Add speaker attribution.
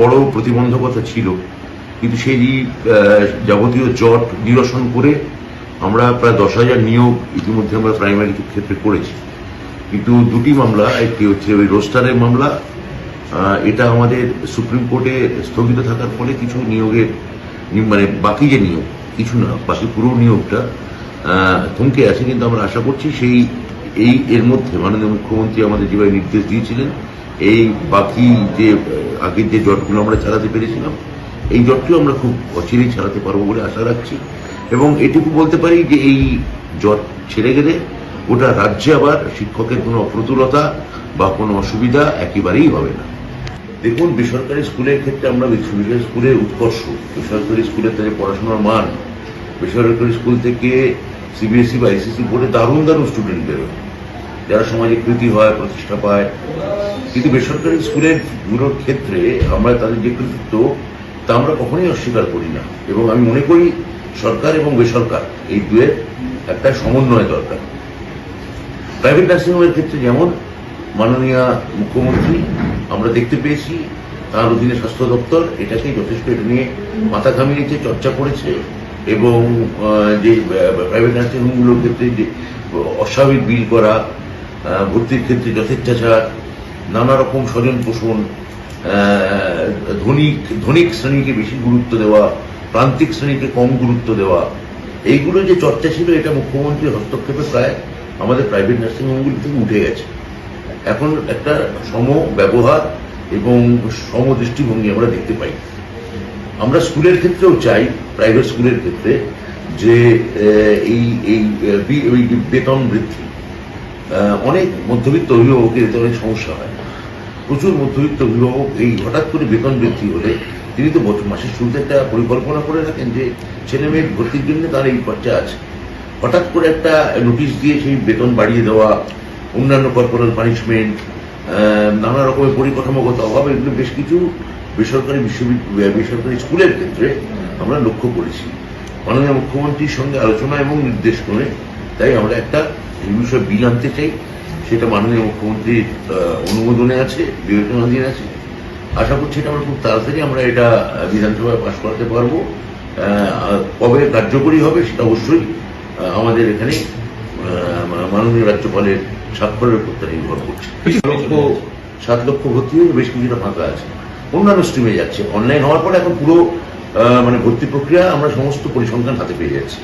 Speaker 1: বড় প্রতিবন্ধকতা ছিল। কিন্তু সেই যাবতীয় জট নিরসন করে আমরা প্রায় দশ হাজার নিয়োগ ইতিমধ্যে আমরা প্রাইমারি ক্ষেত্রে করেছি। কিন্তু দুটি মামলা, একটি হচ্ছে ওই রোস্টারের মামলা এটা আমাদের সুপ্রিম কোর্টে স্থগিত থাকার ফলে কিছু নিয়োগের মানে বাকি যে নিয়োগ, কিছু না, বাকি পুরো নিয়োগটা থমকে আছে, কিন্তু আমরা আশা করছি সেই এই এর মধ্যে মাননীয় মুখ্যমন্ত্রী আমাদের যেভাবে নির্দেশ দিয়েছিলেন, এই বাকি যে আগের যে জটগুলো আমরা ছাড়াতে পেরেছিলাম, এই জটটিও আমরা খুব অচিরেই ছাড়াতে পারব বলে আশা রাখছি। এবং এটুকু বলতে পারি যে এই জট ছেড়ে গেলে গোটা রাজ্যে আবার শিক্ষকের কোনো অপ্রতুলতা বা কোনো অসুবিধা একেবারেই হবে না। দেখুন, বেসরকারি স্কুলের ক্ষেত্রে আমরা বেসরকারি স্কুলের উৎকর্ষ, বেসরকারি স্কুলের তাদের পড়াশোনার মান, বেসরকারি স্কুল থেকে সিবিএসই বা আইসিসি বোর্ডে দারুণ দারুণ স্টুডেন্ট বেরোয় যারা সমাজে কৃতি হয়, প্রতিষ্ঠা পায়, কিন্তু বেসরকারি স্কুলেরগুলোর ক্ষেত্রে আমরা তাদের যে কৃতিত্ব, তা আমরা কখনোই অস্বীকার করি না। এবং আমি মনে করি সরকার এবং বেসরকার, এই দুয়ের একটা সমন্বয় দরকার। প্রাইভেট নার্সিংহোমের ক্ষেত্রে যেমন মাননীয় মুখ্যমন্ত্রী আমরা দেখতে পেয়েছি, তার অধীনে স্বাস্থ্য দপ্তর এটাকে যথেষ্ট এটা নিয়ে মাথা ঘামিয়েছে, চর্চা করেছে, এবং যে প্রাইভেট নার্সিংহোমগুলোর ক্ষেত্রে যে, অস্বাভাবিক বিল করা ভর্তির ক্ষেত্রে যথেচ্ছাচার নানা রকম স্বজন পোষণ ধনিক ধনিক শ্রেণীকে বেশি গুরুত্ব দেওয়া, প্রান্তিক শ্রেণীকে কম গুরুত্ব দেওয়া, এইগুলো যে চর্চা ছিল, এটা মুখ্যমন্ত্রীর হস্তক্ষেপে প্রায় আমাদের প্রাইভেট নার্সিংহোমগুলি থেকে উঠে গেছে। এখন একটা সম ব্যবহার এবং সম দৃষ্টিভঙ্গি আমরা দেখতে পাই। আমরা স্কুলের ক্ষেত্রেও চাই প্রাইভেট স্কুলের ক্ষেত্রে, যে এই এই বেতন বৃদ্ধি অনেক মধ্যবিত্ত অভিভাবকের এতে অনেক সমস্যা হয়। প্রচুর মধ্যবিত্ত অভিভাবক এই হঠাৎ করে বেতন বৃদ্ধি হলে তিনি তো বছর- মাসের শুরুতে একটা পরিকল্পনা করে রাখেন যে ছেলে মেয়ের ভর্তির জন্য তার এই খরচা আছে। হঠাৎ করে একটা নোটিশ দিয়ে সেই বেতন বাড়িয়ে দেওয়া, অন্যান্য কর্পোরাল পানিশমেন্ট নানা রকমের পরিকাঠামোগত অভাব, এগুলো বেশ কিছু বেসরকারি বিশ্ববিদ্যালয় বেসরকারি স্কুলের ক্ষেত্রে আমরা লক্ষ্য করেছি। মাননীয় মুখ্যমন্ত্রীর সঙ্গে আলোচনা এবং নির্দেশ করে তাই আমরা একটা এই বিষয়ে বিল আনতে চাই। সেটা মাননীয় মুখ্যমন্ত্রীর অনুমোদনে আছে বিবেচনাধীন আছে। আশা করছি এটা আমরা খুব তাড়াতাড়ি আমরা এটা বিধানসভায় পাশ করাতে পারব। কবে কার্যকরী হবে সেটা অবশ্যই আমাদের এখানে মাননীয় রাজ্যপালের স্বাক্ষরের উপর তা নির্ভর করছে। লক্ষ সাত লক্ষ ভর্তি হয়ে বেশ কিছুটা ফাঁকা আছে। অন্যান্য স্ট্রিমে যাচ্ছে। অনলাইন হওয়ার পরে এখন পুরো মানে ভর্তি প্রক্রিয়া আমরা সমস্ত পরিসংখ্যান হাতে পেয়ে যাচ্ছি।